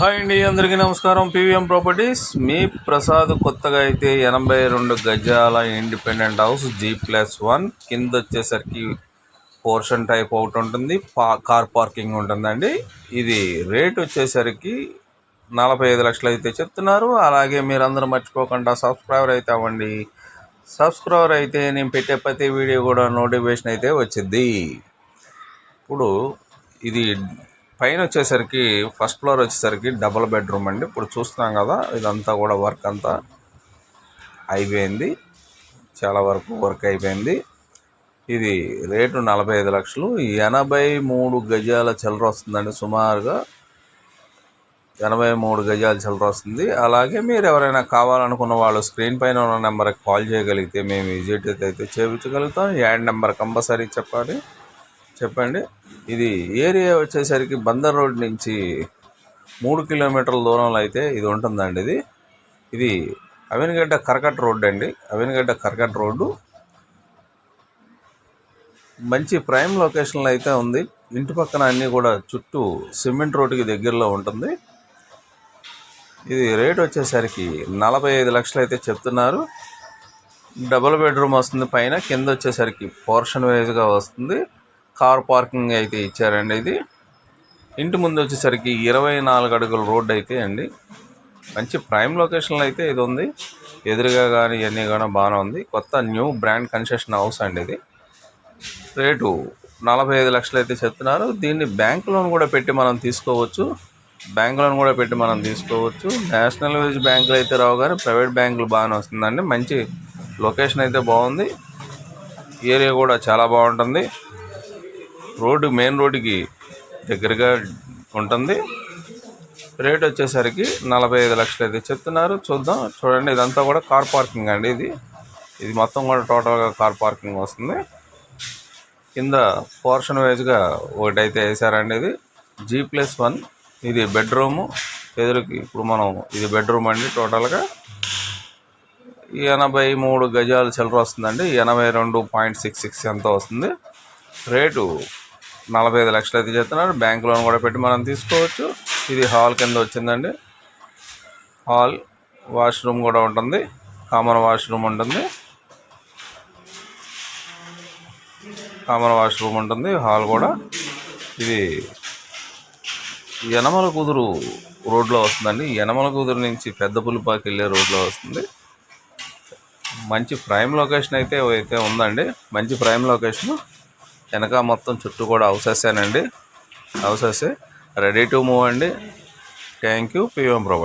Hi అండి అందరికీ నమస్కారం. పీవీఎం ప్రాపర్టీస్ మీ ప్రసాద్ కొత్తగా అయితే ఎనభై రెండు గజాల independent house G plus one కింద వచ్చేసరికి పోర్షన్ టైప్ ఒకటి ఉంటుంది పా కార్ పార్కింగ్ ఉంటుందండి. ఇది రేట్ వచ్చేసరికి నలభై ఐదు లక్షలు అయితే చెప్తున్నారు. అలాగే మీరందరూ మర్చిపోకుండా సబ్స్క్రైబర్ అయితే అవ్వండి. సబ్స్క్రైబర్ అయితే నేను పెట్టే ప్రతి వీడియో కూడా నోటిఫికేషన్ అయితే వచ్చింది ఇప్పుడు ఇది పైన వచ్చేసరికి ఫస్ట్ ఫ్లోర్ వచ్చేసరికి డబుల్ బెడ్రూమ్ అండి. ఇప్పుడు చూస్తున్నాం కదా ఇదంతా కూడా వర్క్ అంతా అయిపోయింది. చాలా వరకు వర్క్ అయిపోయింది. ఇది రేటు నలభై ఐదు లక్షలు. ఎనభై మూడు గజాల చిల్లర వస్తుందండి సుమారుగా. ఎనభై మూడు గజాల చిల్లర వస్తుంది. అలాగే మీరు ఎవరైనా కావాలనుకున్న వాళ్ళు స్క్రీన్ పైన ఉన్న నెంబర్కి కాల్ చేయగలిగితే మేము విజిట్ అయితే చేయించగలుగుతాం. యాడ్ నెంబర్ కంపల్సరీ చెప్పాలి. చెప్పండి. ఇది ఏరియా వచ్చేసరికి బందర్ రోడ్ నుంచి మూడు కిలోమీటర్ల దూరంలో అయితే ఇది ఉంటుందండి ఇది. ఇది అవినగడ్డ కరకట్ రోడ్ అండి. అవినగడ్డ కరకట్ రోడ్డు. మంచి ప్రైమ్ లొకేషన్లో అయితే ఉంది. ఇంటి పక్కన అన్నీ కూడా చుట్టూ సిమెంట్ రోడ్డుకి దగ్గరలో ఉంటుంది. ఇది రేట్ వచ్చేసరికి నలభై ఐదు లక్షలు అయితే చెప్తున్నారు. డబుల్ బెడ్రూమ్ వస్తుంది పైన కింద వచ్చేసరికి పోర్షన్ వైజ్గా వస్తుంది. కార్ పార్కింగ్ అయితే ఇచ్చారండి ఇది. ఇంటి ముందు వచ్చేసరికి ఇరవై నాలుగు అడుగుల రోడ్డు అయితే అండి. మంచి ప్రైమ్ లొకేషన్లో అయితే ఇది ఉంది. ఎదురుగా కానీ ఇవన్నీ కానీ బాగానే ఉంది. కొత్త న్యూ బ్రాండ్ కన్స్ట్రక్షన్ హౌస్ అండి ఇది. రేటు నలభై ఐదు లక్షలు అయితే చెప్తున్నారు. దీన్ని బ్యాంక్ లోన్ కూడా పెట్టి మనం తీసుకోవచ్చు. బ్యాంక్ లోన్ కూడా పెట్టి మనం తీసుకోవచ్చు. నేషనల్ వైజ్ బ్యాంకులు అయితే రావు కానీ ప్రైవేట్ బ్యాంకులు బాగానే వస్తుందండి. మంచి లొకేషన్ అయితే బాగుంది. ఏరియా కూడా చాలా బాగుంటుంది. రోడ్డు మెయిన్ రోడ్డుకి దగ్గరగా ఉంటుంది. రేట్ వచ్చేసరికి నలభై ఐదు లక్షలు అయితే చెప్తున్నారు. చూద్దాం. చూడండి ఇదంతా కూడా కార్ పార్కింగ్ అండి ఇది. ఇది మొత్తం కూడా టోటల్గా కార్ పార్కింగ్ వస్తుంది. కింద పోర్షన్ వైజ్గా ఒకటైతే వేసారండి ఇది. G plus one. ఇది బెడ్రూము. ఎదురుకి ఇప్పుడు మనం ఇది బెడ్రూమ్ అండి టోటల్గా. ఎనభై మూడు గజాలు చిల్లర వస్తుందండి. ఎనభై రెండు పాయింట్ సిక్స్ సిక్స్ ఎంత వస్తుంది. రేటు నలభై ఐదు లక్షలు అయితే చెప్తున్నారు బ్యాంక్ లోన్ కూడా పెట్టి మనం తీసుకోవచ్చు. ఇది హాల్ కింద వచ్చిందండి. హాల్ వాష్రూమ్ కూడా ఉంటుంది. కామన్ వాష్రూమ్ ఉంటుంది. కామన్ వాష్రూమ్ ఉంటుంది. హాల్ కూడా. ఇది యనమల కుదురు రోడ్లో వస్తుందండి. యనమల కుదురు నుంచి పెద్ద పులిపాకి వెళ్ళే రోడ్లో వస్తుంది. మంచి ప్రైమ్ లొకేషన్ అయితే అయితే ఉందండి. మంచి ప్రైమ్ లొకేషన్. వెనక మొత్తం చుట్టూ కూడా హౌసెసేనండి హౌసెస్. రెడీ టు మూవ్ అండి. Thank you PM Prabha